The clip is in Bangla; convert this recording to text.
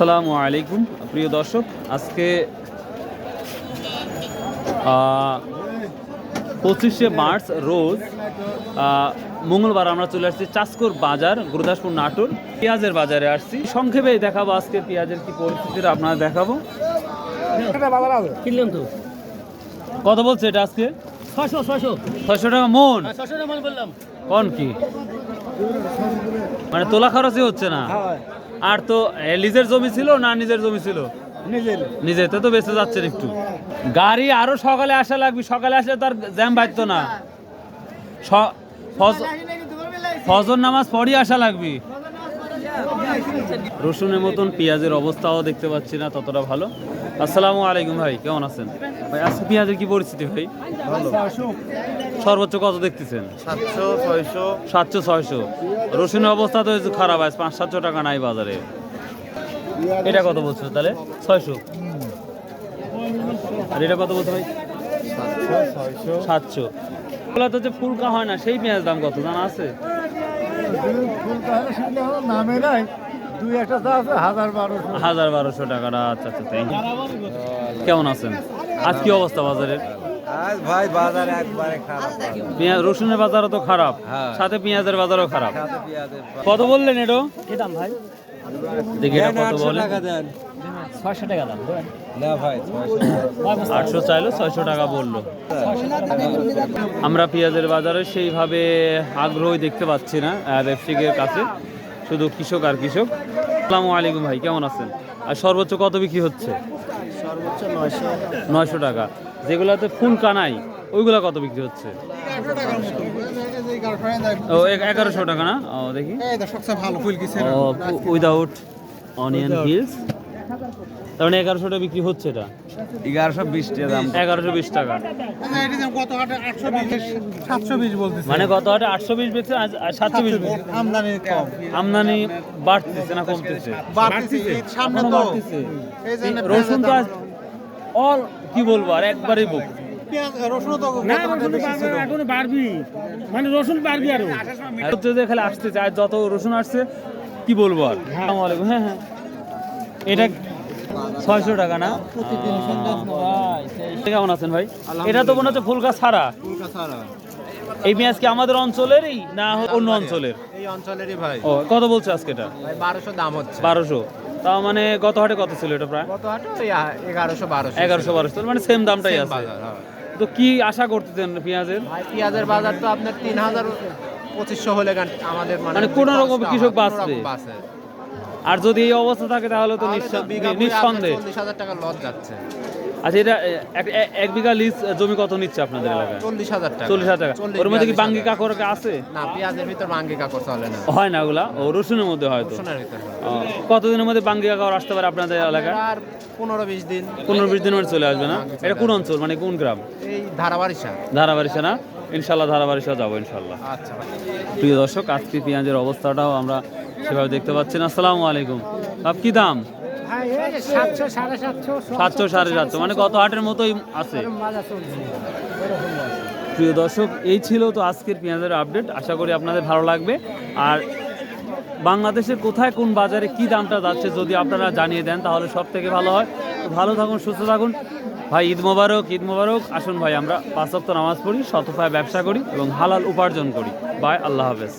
আসসালামু আলাইকুম প্রিয় দর্শক। আজকে পঁচিশে মার্চ রোজ মঙ্গলবার আমরা চলে আসছি চাষকর বাজার গুরুদাসপুর নাটোর। পেঁয়াজের বাজারে আসছি। সংক্ষেপে দেখাবো আজকে পেঁয়াজের কি পরিস্থিতিটা আপনারা দেখাবো। কত বলছে এটা আজকে? ছয়শো টাকা মন? বললাম। কোন কি? মানে তোলা খরচই হচ্ছে না? আর তো নিজের জমি ছিল না নিজের জমি ছিল? নিজের। তো বেঁচে যাচ্ছেন একটু। গাড়ি আরও সকালে আসা লাগবে সকালে আসলে তার জ্যাম বাজতো না। ফজর নামাজ পরই আসা লাগবে। রসুনের মতন পেঁয়াজের অবস্থাও দেখতে পাচ্ছি না ততটা ভালো। আসসালামু আলাইকুম ভাই কেমন আছেন? ভাই আজকে পেঁয়াজের কি পরিস্থিতি ভাই? সর্বোচ্চ কত দেখতেছেন? সাতশো ছয়শো। সাতশো ছয়শো। রসুনের অবস্থা তো খারাপ আছে পাঁচ সাতশো টাকা নাই বাজারে। এটা কত বলছো তাহলে? ছয়শো? আর এটা কত বলছো ভাই? সাতশো সাতশো। তো যে ফুলকা হয় না সেই পেঁয়াজ দাম কত জানা আছে? নামে নাই দুই একটা আছে হাজার বারোশো হাজার বারোশো টাকাটা আচ্ছা আচ্ছা থ্যাংক ইউ কেমন আছেন আজ কি অবস্থা বাজারের আজ ভাই বাজার একবারে খারাপ পেঁয়াজ রসুনের বাজারও তো খারাপ। সাথে পেঁয়াজের বাজারও খারাপ কত বললেন এটো কি দাম ভাই? দেখি এটা কত বলে? ছয়শো টাকা দাম না ভাই আটশো চাইলো ছয়শো টাকা বলল। আমরা পেঁয়াজের বাজারে সেইভাবে আগ্রহই দেখতে পাচ্ছি না আহ, ব্যবসায়িকের কাছে শুধু কৃষক আর কৃষক। আসসালামু আলাইকুম ভাই কেমন আছেন? আর সর্বোচ্চ কত বিক্রি হচ্ছে? সর্বোচ্চ নয়শো। নয়শো টাকা। যেগুলোতে ফুল কানাই ওইগুলা কত বিক্রি হচ্ছে? ও এগারোশো টাকা না? ও দেখি। উইদাউট অনিয়ন হিলস তার মানে এগারোশো টাকা বিক্রি হচ্ছে এটা? এগারোশো বিশ টাকা দাম। এগারোশো বিশ টাকা। মানে গত হাটে আটশো বিশ বেচছে আজ সাতশো বিশ আমদানি কম। আমদানি বাড়তেছে না কমতেছে? রসুন তো আজ অল কি বলব আর একবারই বুক না রসুন এখন বাড়বি মানে রসুন বাড়বি আরও। খালি আসতেছে আর যত রসুন আসছে কি বলব আর? হ্যাঁ। হ্যাঁ এটা ছয়শো টাকা না? কেমন আছেন ভাই? এটা তো মনে হচ্ছে ফুলকা ছাড়া। এই পেঁয়াজ কি আমাদের অঞ্চলেরই না অন্য অঞ্চলের? এই অঞ্চলেরই ভাই। ও কত বলছে আজকে এটা? ভাই বারোশো দাম হচ্ছে। বারোশো। তাও মানে গত হাটে কত ছিল এটা প্রায়? কত হাটে ওই এগারোশো বারোশো। এগারোশো বারোশো। মানে সেম দামটাই আছে। বাজার, হ্যাঁ। তো কি আশা করতেছেন পেঁয়াজের? পেঁয়াজের বাজার তো আপনার তিন হাজার পঁচিশশো হলে আমাদের মানে কোন রকম কৃষক বাঁচবে। আর যদি এই অবস্থা থাকে তাহলে তো নিঃসন্দেহে। চল্লিশ হাজার টাকা লস যাচ্ছে। আচ্ছা এটা এক- বিঘা লিজ জমি কত নিচ্ছে আপনাদের এলাকায়? চল্লিশ হাজার টাকা। চল্লিশ হাজার টাকা। ওর মধ্যে কি বাঙ্গি কাকর আছে? না পেঁয়াজের ভিতর বাঙ্গি কাকর চলে না। হয় না ওগুলা? ও রসুনের মধ্যে হয়তো কতদিনের মধ্যে বাঙ্গি কাকর আসতে পারে আপনাদের এলাকায়? আর পনেরো বিশ দিন। পনেরো বিশ দিনের চলে আসবে না? এটা কোন অঞ্চল? মানে কোন গ্রাম? এই ধারাবারিশা ধারাবাড়িসা না? ইনশাল্লাহ ধারাবাড়িসা যাব ইনশাল্লাহ আচ্ছা প্রিয় দর্শক আজকে পেঁয়াজের অবস্থাটাও আমরা সেভাবে দেখতে পাচ্ছি না। আসসালামু আলাইকুম। আপ কি দাম? সাতশো সাড়ে সাতশো মানে গত হাটের মতোই আছে। প্রিয় দর্শক এই ছিল তো আজকের পেঁয়াজের আপডেট। আশা করি আপনাদের ভালো লাগবে। আর বাংলাদেশের কোথায় কোন বাজারে কি দামটা যাচ্ছে যদি আপনারা জানিয়ে দেন তাহলে সব থেকে ভালো হয়। ভালো থাকুন সুস্থ থাকুন। ভাই ঈদ মোবারক ঈদ মোবারক। আসুন ভাই আমরা পাঁচ সপ্তাহ নামাজ পড়ি শতফায় ব্যবসা করি এবং হালাল উপার্জন করি। বাই আল্লাহ হাফেজ।